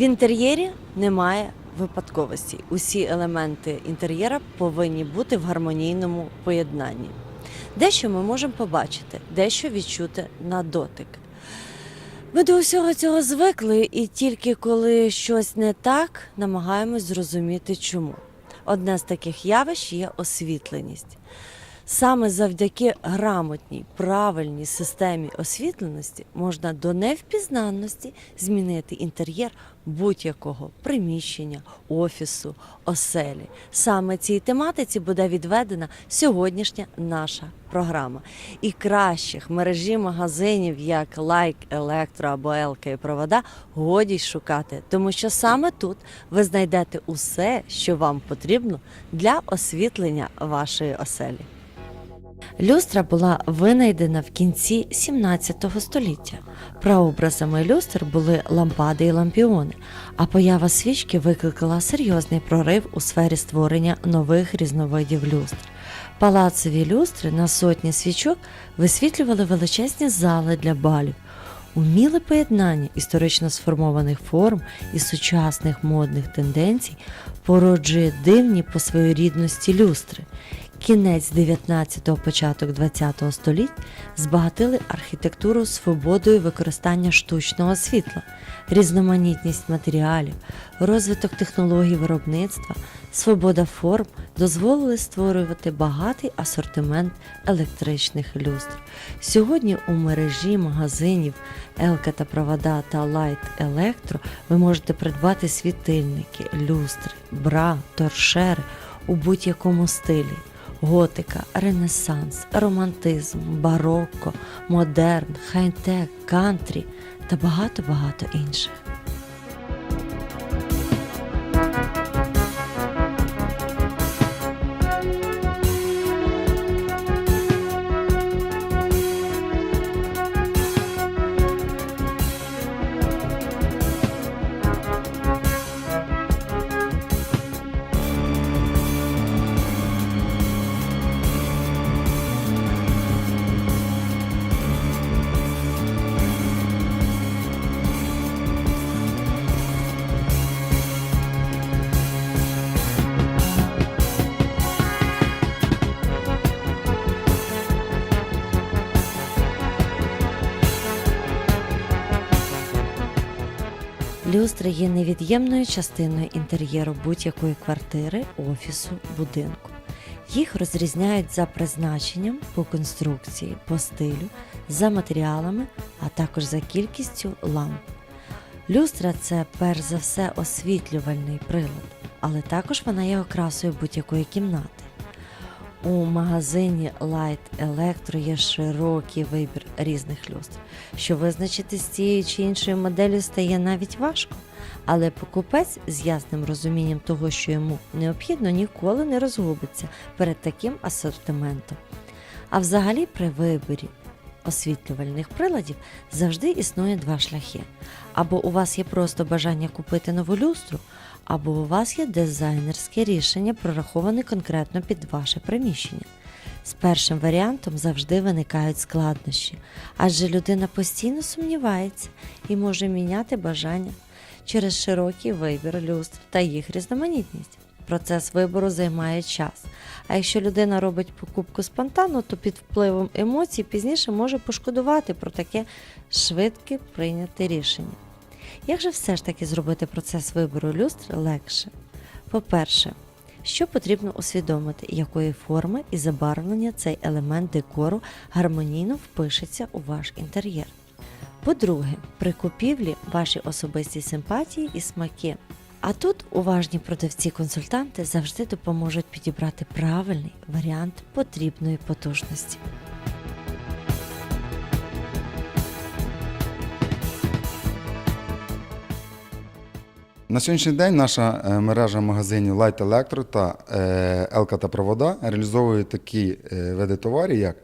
В інтер'єрі немає випадковості. Усі елементи інтер'єра повинні бути в гармонійному поєднанні. Дещо ми можемо побачити, дещо відчути на дотик. Ми до усього цього звикли, і тільки коли щось не так, намагаємось зрозуміти чому. Одне з таких явищ є освітленість. Саме завдяки грамотній, правильній системі освітленості можна до невпізнанності змінити інтер'єр будь-якого приміщення, офісу, оселі. Саме цій тематиці буде відведена сьогоднішня наша програма. І кращих мережі магазинів, як Лайк, Електро або Елка Провода, годі шукати, тому що саме тут ви знайдете усе, що вам потрібно для освітлення вашої оселі. Люстра була винайдена в кінці 17 століття. Прообразами люстр були лампади і лампіони, а поява свічки викликала серйозний прорив у сфері створення нових різновидів люстр. Палацові люстри на сотні свічок висвітлювали величезні зали для балів. Уміле поєднання історично сформованих форм і сучасних модних тенденцій породжує дивні по своєрідності люстри. Кінець 19-го, початок 20-го століть збагатили архітектуру свободою використання штучного світла, різноманітність матеріалів, розвиток технологій виробництва, свобода форм дозволили створювати багатий асортимент електричних люстр. Сьогодні у мережі магазинів Елка та Провода та Лайт Електро ви можете придбати світильники, люстри, бра, торшери у будь-якому стилі готика, ренесанс, романтизм, барокко, модерн, хай-тек, кантрі та багато-багато інших. Люстри є невід'ємною частиною інтер'єру будь-якої квартири, офісу, будинку. Їх розрізняють за призначенням, по конструкції, по стилю, за матеріалами, а також за кількістю ламп. Люстра це перш за все освітлювальний прилад, але також вона є окрасою будь-якої кімнати. У магазині Light Electro є широкий вибір різних люстр. Що визначити з цією чи іншою моделлю стає навіть важко, але покупець з ясним розумінням того, що йому необхідно, ніколи не розгубиться перед таким асортиментом. А взагалі при виборі освітлювальних приладів завжди існує два шляхи. Або у вас є просто бажання купити нову люстру, або у вас є дизайнерське рішення, прораховане конкретно під ваше приміщення. З першим варіантом завжди виникають складнощі, адже людина постійно сумнівається і може міняти бажання через широкий вибір люстр та їх різноманітність. Процес вибору займає час. А якщо людина робить покупку спонтанно, то під впливом емоцій пізніше може пошкодувати про таке швидке прийняте рішення. Як же все ж таки зробити процес вибору люстр легше? По-перше, що потрібно усвідомити, якої форми і забарвлення цей елемент декору гармонійно впишеться у ваш інтер'єр. По-друге, при купівлі ваші особисті симпатії і смаки. А тут уважні продавці-консультанти завжди допоможуть підібрати правильний варіант потрібної потужності. На сьогоднішній день наша е, мережа магазинів Light Electro та Елка та Провода реалізовує такі е, види товарів, як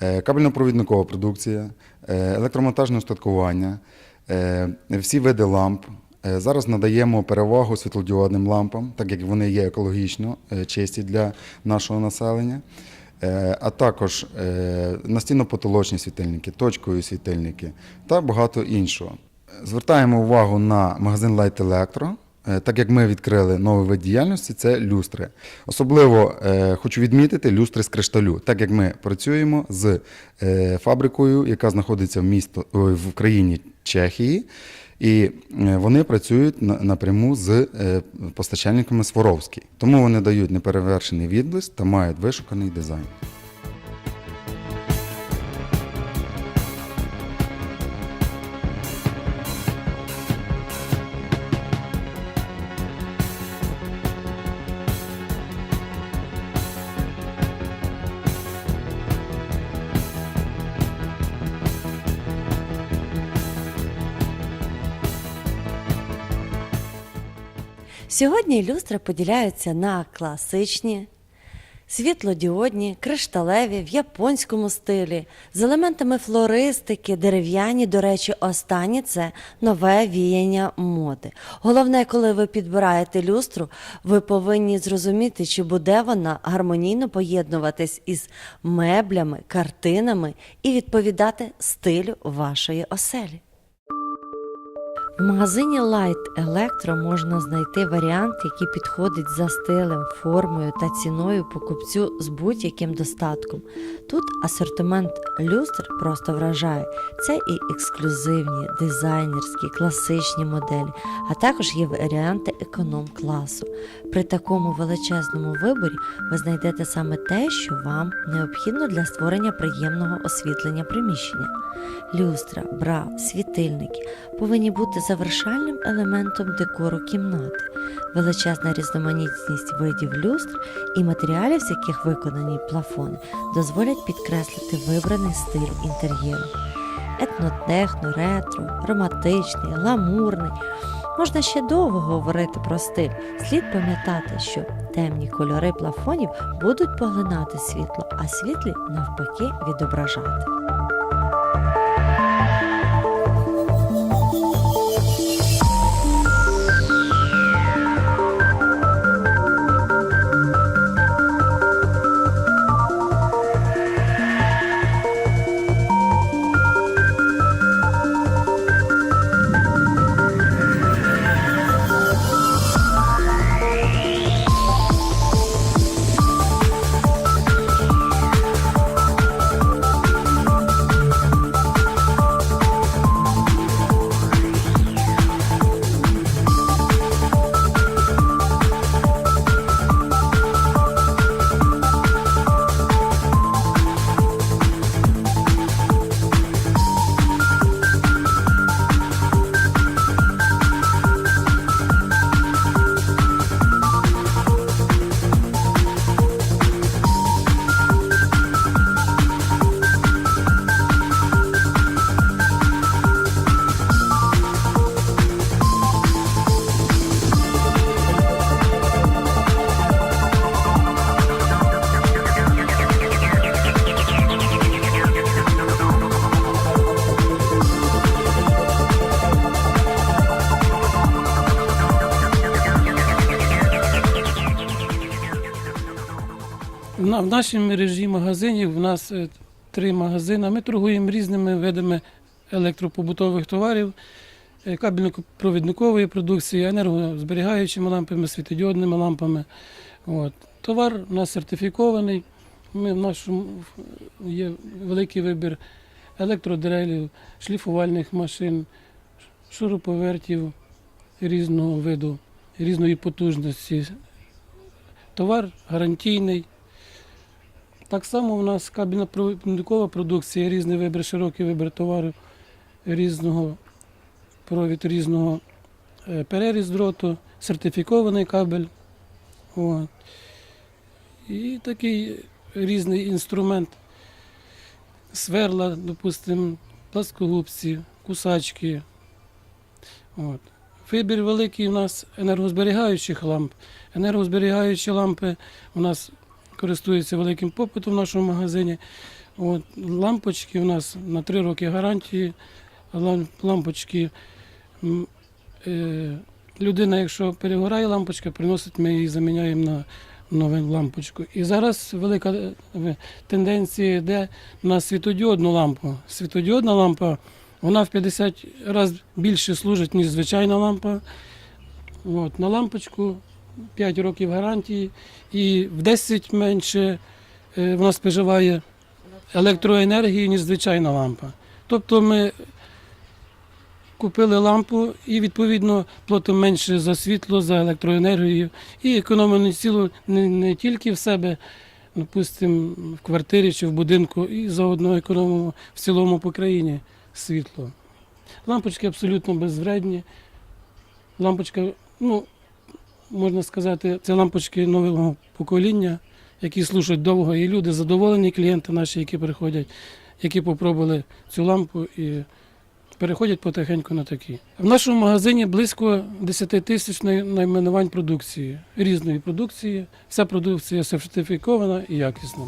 е, кабельно-провідникова продукція, електромонтажне устаткування, всі види ламп. Зараз надаємо перевагу світлодіодним лампам, так як вони є екологічно чисті для нашого населення. А також настінно-потолочні світильники, точкові світильники та багато іншого. Звертаємо увагу на магазин Light Electro, е, так як ми відкрили новий вид діяльності, це люстри. Особливо е, хочу відмітити люстри з кришталю, так як ми працюємо з е, фабрикою, яка знаходиться в, місто, ой, в країні Чехії, і е, вони працюють на- напряму з е, постачальниками Своровський. Тому вони дають неперевершений відблиск та мають вишуканий дизайн. Сьогодні люстри поділяються на класичні, світлодіодні, кришталеві в японському стилі, з елементами флористики, дерев'яні. До речі, останні це нове віяння моди. Головне, коли ви підбираєте люстру, ви повинні зрозуміти, чи буде вона гармонійно поєднуватись із меблями, картинами і відповідати стилю вашої оселі. В магазині Light Electro можна знайти варіант, який підходить за стилем, формою та ціною покупцю з будь-яким достатком. Тут асортимент люстр просто вражає. Це і ексклюзивні, дизайнерські, класичні моделі, а також є варіанти економ-класу. При такому величезному виборі ви знайдете саме те, що вам необхідно для створення приємного освітлення приміщення. Люстра, бра, світильники повинні бути завершальним елементом декору кімнати. Величезна різноманітність видів люстр і матеріалів, з яких виконані плафони, дозволять підкреслити вибраний стиль інтер'єру. Етнотехно, ретро, романтичний, гламурний. Можна ще довго говорити про стиль. Слід пам'ятати, що темні кольори плафонів будуть поглинати світло, а світлі навпаки відображати. В на- В нашій мережі магазинів в нас е, три магазини. Ми торгуємо різними видами електропобутових товарів, е, кабельно-провідникової продукції, енергозберігаючими лампами, світодіодними лампами. От. Товар у нас сертифікований. Ми в нашому є великий вибір електродрелів, шліфувальних машин, шуруповертів різного виду, різної потужності. Товар гарантійний. Так само у нас кабельно-провідникова продукція, різний вибір, широкий вибір товарів різного провід, різного е, переріз дроту, сертифікований кабель. От. І такий різний інструмент. Сверла, допустимо, пласкогубці, кусачки. От. Вибір великий у нас енергозберігаючих ламп. Енергозберігаючі лампи у нас користуються великим попитом в нашому магазині. От, лампочки у нас на 3 роки гарантії. Лампочки. Е, людина, якщо перегорає лампочка, приносить, ми її заміняємо на нову лампочку. І зараз велика е, тенденція йде на світодіодну лампу. Світодіодна лампа Вона в 50 разів більше служить, ніж звичайна лампа. От, на лампочку 5 років гарантії і в 10 менше е, вона споживає електроенергії, ніж звичайна лампа. Тобто ми купили лампу і відповідно платимо менше за світло, за електроенергію і економимо сіло не, не тільки в себе, допустимо, в квартирі чи в будинку, і заодно економимо в цілому по країні світло. Лампочки абсолютно безвредні. Лампочка, ну, можна сказати, це лампочки нового покоління, які служать довго, і люди задоволені, клієнти наші, які приходять, які попробували цю лампу і переходять потихеньку на такі. В нашому магазині близько 10 тисяч найменувань продукції, різної продукції. Вся продукція сертифікована і якісна.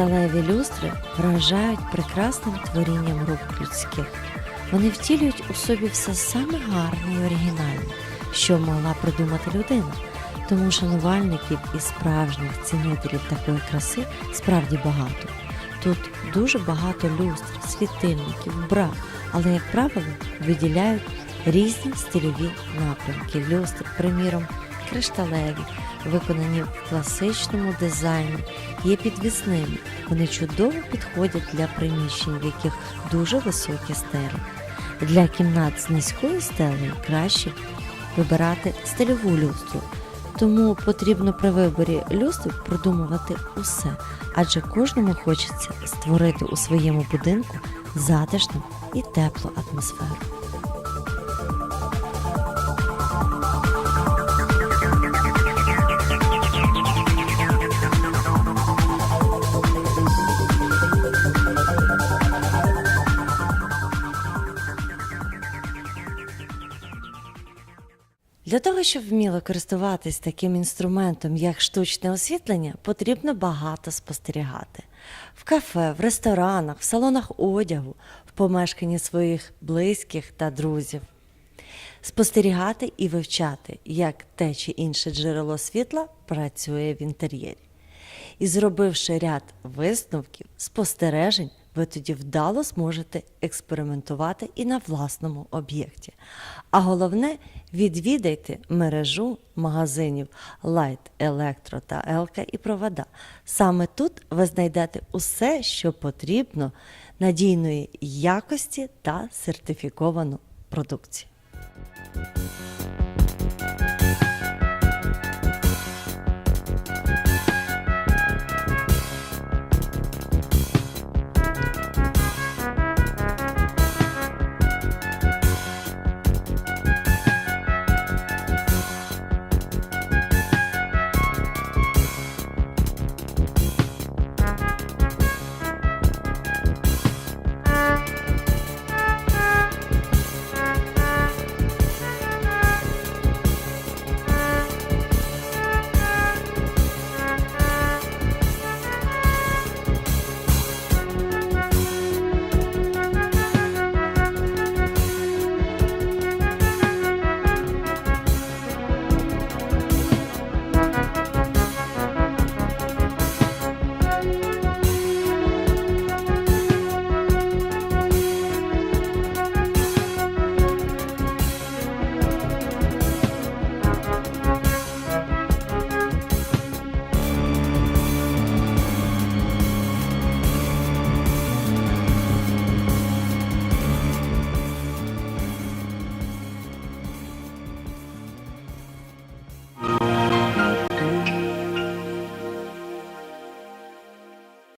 Кришталеві люстри вражають прекрасним творінням рук людських. Вони втілюють у собі все саме гарне і оригінальне, що могла придумати людина. Тому шанувальників і справжніх цінителів такої краси справді багато. Тут дуже багато люстр, світильників, бра, але, як правило, виділяють різні стильові напрямки люстр, приміром, кришталеві, виконані в класичному дизайні, є підвісними. Вони чудово підходять для приміщень, в яких дуже високі стелі. Для кімнат з низькою стелею краще вибирати стильову люстру. Тому потрібно при виборі люстр продумувати усе, адже кожному хочеться створити у своєму будинку затишну і теплу атмосферу. Для того, щоб вміло користуватись таким інструментом, як штучне освітлення, потрібно багато спостерігати. В кафе, в ресторанах, в салонах одягу, в помешканні своїх близьких та друзів. Спостерігати і вивчати, як те чи інше джерело світла працює в інтер'єрі. І зробивши ряд висновків, спостережень, ви тоді вдало зможете експериментувати і на власному об'єкті. А головне, відвідайте мережу магазинів Light, Електро та Елка і Провода. Саме тут ви знайдете усе, що потрібно надійної якості та сертифіковану продукцію.